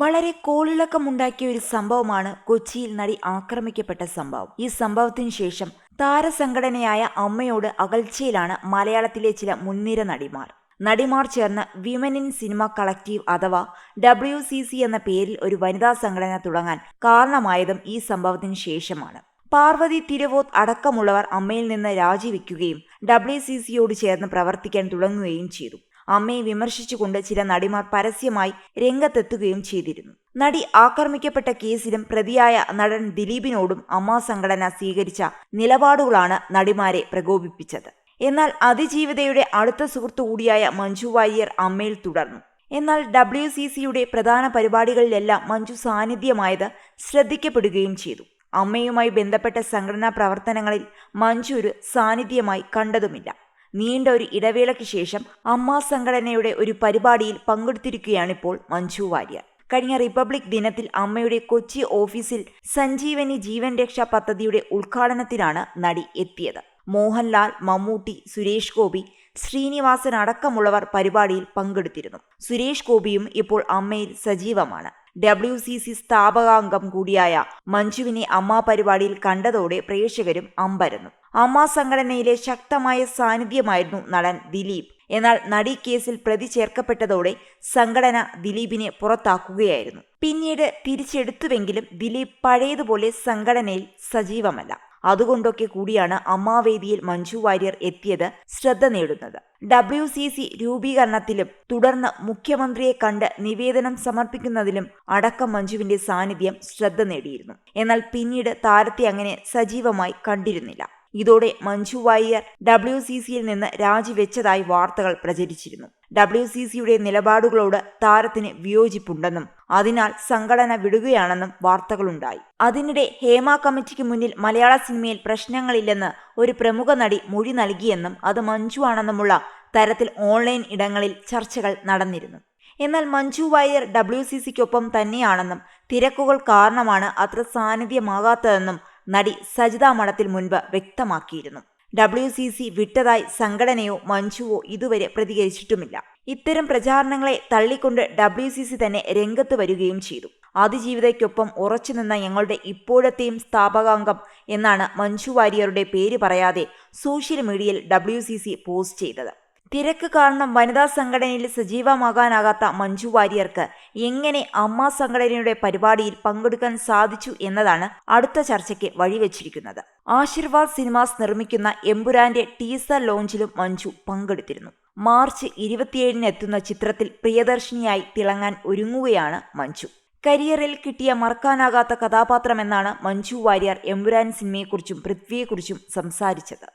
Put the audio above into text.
വളരെ കോളിളക്കമുണ്ടാക്കിയ ഒരു സംഭവമാണ് കൊച്ചിയിൽ നടി ആക്രമിക്കപ്പെട്ട സംഭവം. ഈ സംഭവത്തിന് ശേഷം താരസംഘടനയായ അമ്മയോട് അകൽച്ചയിലാണ് മലയാളത്തിലെ ചില മുൻനിര നടിമാർ. നടിമാർ ചേർന്ന് വിമൻ ഇൻ സിനിമ കളക്റ്റീവ് അഥവാ ഡബ്ല്യു സി സി എന്ന പേരിൽ ഒരു വനിതാ സംഘടന തുടങ്ങാൻ കാരണമായതും ഈ സംഭവത്തിന് ശേഷമാണ്. പാർവതി തിരുവോത്ത് അടക്കമുള്ളവർ അമ്മയിൽ നിന്ന് രാജിവെക്കുകയും ഡബ്ല്യു സി സിയോട് ചേർന്ന് പ്രവർത്തിക്കാൻ തുടങ്ങുകയും ചെയ്തു. അമ്മയെ വിമർശിച്ചുകൊണ്ട് ചില നടിമാർ പരസ്യമായി രംഗത്തെത്തുകയും ചെയ്തിരുന്നു. നടി ആക്രമിക്കപ്പെട്ട കേസിലും പ്രതിയായ നടൻ ദിലീപിനോടും അമ്മ സംഘടന സ്വീകരിച്ച നിലപാടുകളാണ് നടിമാരെ പ്രകോപിപ്പിച്ചത്. എന്നാൽ അതിജീവിതയുടെ അടുത്ത സുഹൃത്തു കൂടിയായ മഞ്ജു വാര്യർ അമ്മയിൽ തുടർന്നു. എന്നാൽ ഡബ്ല്യു സി സിയുടെ പ്രധാന പരിപാടികളിലെല്ലാം മഞ്ജു സാന്നിധ്യമായത് ശ്രദ്ധിക്കപ്പെടുകയും ചെയ്തു. അമ്മയുമായി ബന്ധപ്പെട്ട സംഘടനാ പ്രവർത്തനങ്ങളിൽ മഞ്ജു ഒരു സാന്നിധ്യമായി കണ്ടതുമില്ല. നീണ്ട ഒരു ഇടവേളയ്ക്ക് ശേഷം അമ്മ സംഘടനയുടെ ഒരു പരിപാടിയിൽ പങ്കെടുത്തിരിക്കുകയാണിപ്പോൾ മഞ്ജു വാര്യർ. കഴിഞ്ഞ റിപ്പബ്ലിക് ദിനത്തിൽ അമ്മയുടെ കൊച്ചി ഓഫീസിൽ സഞ്ജീവനി ജീവൻ രക്ഷാ പദ്ധതിയുടെ ഉദ്ഘാടനത്തിനാണ് നടി എത്തിയത്. മോഹൻലാൽ മമ്മൂട്ടി സുരേഷ് ഗോപി ശ്രീനിവാസൻ അടക്കമുള്ളവർ പരിപാടിയിൽ പങ്കെടുത്തിരുന്നു. സുരേഷ് ഗോപിയും ഇപ്പോൾ അമ്മയിൽ സജീവമാണ്. ഡബ്ല്യു സി സി സ്ഥാപകാംഗം കൂടിയായ മഞ്ജുവിനെ അമ്മ പരിപാടിയിൽ കണ്ടതോടെ പ്രേക്ഷകരും അമ്പരന്നു. അമ്മ സംഘടനയിലെ ശക്തമായ സാന്നിധ്യമായിരുന്നു നടൻ ദിലീപ്. എന്നാൽ നടി കേസിൽ പ്രതി ചേർക്കപ്പെട്ടതോടെ സംഘടന ദിലീപിനെ പുറത്താക്കുകയായിരുന്നു. പിന്നീട് തിരിച്ചെടുത്തുവെങ്കിലും ദിലീപ് പഴയതുപോലെ സംഘടനയിൽ സജീവമല്ല. അതുകൊണ്ടൊക്കെ കൂടിയാണ് അമ്മാവേദിയിൽ മഞ്ജു വാര്യർ എത്തിയത് ശ്രദ്ധ നേടുന്നത്. ഡബ്ല്യു സി സി രൂപീകരണത്തിലും തുടർന്ന് മുഖ്യമന്ത്രിയെ കണ്ട് നിവേദനം സമർപ്പിക്കുന്നതിലും അടക്കം മഞ്ജുവിന്റെ സാന്നിധ്യം ശ്രദ്ധ നേടിയിരുന്നു. എന്നാൽ പിന്നീട് താരത്തെ അങ്ങനെ സജീവമായി കണ്ടിരുന്നില്ല. ഇതോടെ മഞ്ജു വാര്യർ ഡബ്ല്യു സി സിയിൽ നിന്ന് രാജിവെച്ചതായി വാർത്തകൾ പ്രചരിച്ചിരുന്നു. ഡബ്ല്യു സി സിയുടെ നിലപാടുകളോട് താരത്തിന് വിയോജിപ്പുണ്ടെന്നും അതിനാൽ സംഘടന വിടുകയാണെന്നും വാർത്തകളുണ്ടായി. അതിനിടെ ഹേമ കമ്മിറ്റിക്ക് മുന്നിൽ മലയാള സിനിമയിൽ പ്രശ്നങ്ങളില്ലെന്ന് ഒരു പ്രമുഖ നടി മൊഴി നൽകിയെന്നും അത് മഞ്ജു ആണെന്നുമുള്ള തരത്തിൽ ഓൺലൈൻ ഇടങ്ങളിൽ ചർച്ചകൾ നടന്നിരുന്നു. എന്നാൽ മഞ്ജു വാര്യർ ഡബ്ല്യു സി സിക്കൊപ്പം തന്നെയാണെന്നും തിരക്കുകൾ കാരണമാണ് അത്ര സാന്നിധ്യമാകാത്തതെന്നും നടി സജിത മഠത്തിൽ മുൻപ് വ്യക്തമാക്കിയിരുന്നു. ഡബ്ല്യു സി സി വിട്ടതായി സംഘടനയോ മഞ്ജുവോ ഇതുവരെ പ്രതികരിച്ചിട്ടുമില്ല. ഇത്തരം പ്രചാരണങ്ങളെ തള്ളിക്കൊണ്ട് ഡബ്ല്യു സി സി തന്നെ രംഗത്ത് വരികയും ചെയ്തു. അതിജീവിതയ്ക്കൊപ്പം ഉറച്ചുനിന്ന ഞങ്ങളുടെ ഇപ്പോഴത്തെയും സ്ഥാപകാംഗം എന്നാണ് മഞ്ജു വാര്യരുടെ പേര് പറയാതെ സോഷ്യൽ മീഡിയയിൽ ഡബ്ല്യു പോസ്റ്റ് ചെയ്തത്. തിരക്ക് കാരണം വനിതാ സംഘടനയിൽ സജീവമാകാനാകാത്ത മഞ്ജു വാര്യർക്ക് എങ്ങനെ അമ്മ സംഘടനയുടെ പരിപാടിയിൽ പങ്കെടുക്കാൻ സാധിച്ചു എന്നതാണ് അടുത്ത ചർച്ചയ്ക്ക് വഴിവെച്ചിരിക്കുന്നത്. ആശീർവാദ് സിനിമാസ് നിർമ്മിക്കുന്ന എമ്പുരാന്റെ ടീസർ ലോഞ്ചിലും മഞ്ജു പങ്കെടുത്തിരുന്നു. മാർച്ച് ഇരുപത്തിയേഴിന് എത്തുന്ന ചിത്രത്തിൽ പ്രിയദർശിനിയായി തിളങ്ങാൻ ഒരുങ്ങുകയാണ് മഞ്ജു. കരിയറിൽ കിട്ടിയ മറക്കാനാകാത്ത കഥാപാത്രമെന്നാണ് മഞ്ജു വാര്യർ എമ്പുരാൻ സിനിമയെക്കുറിച്ചും പൃഥ്വിയെക്കുറിച്ചും സംസാരിച്ചത്.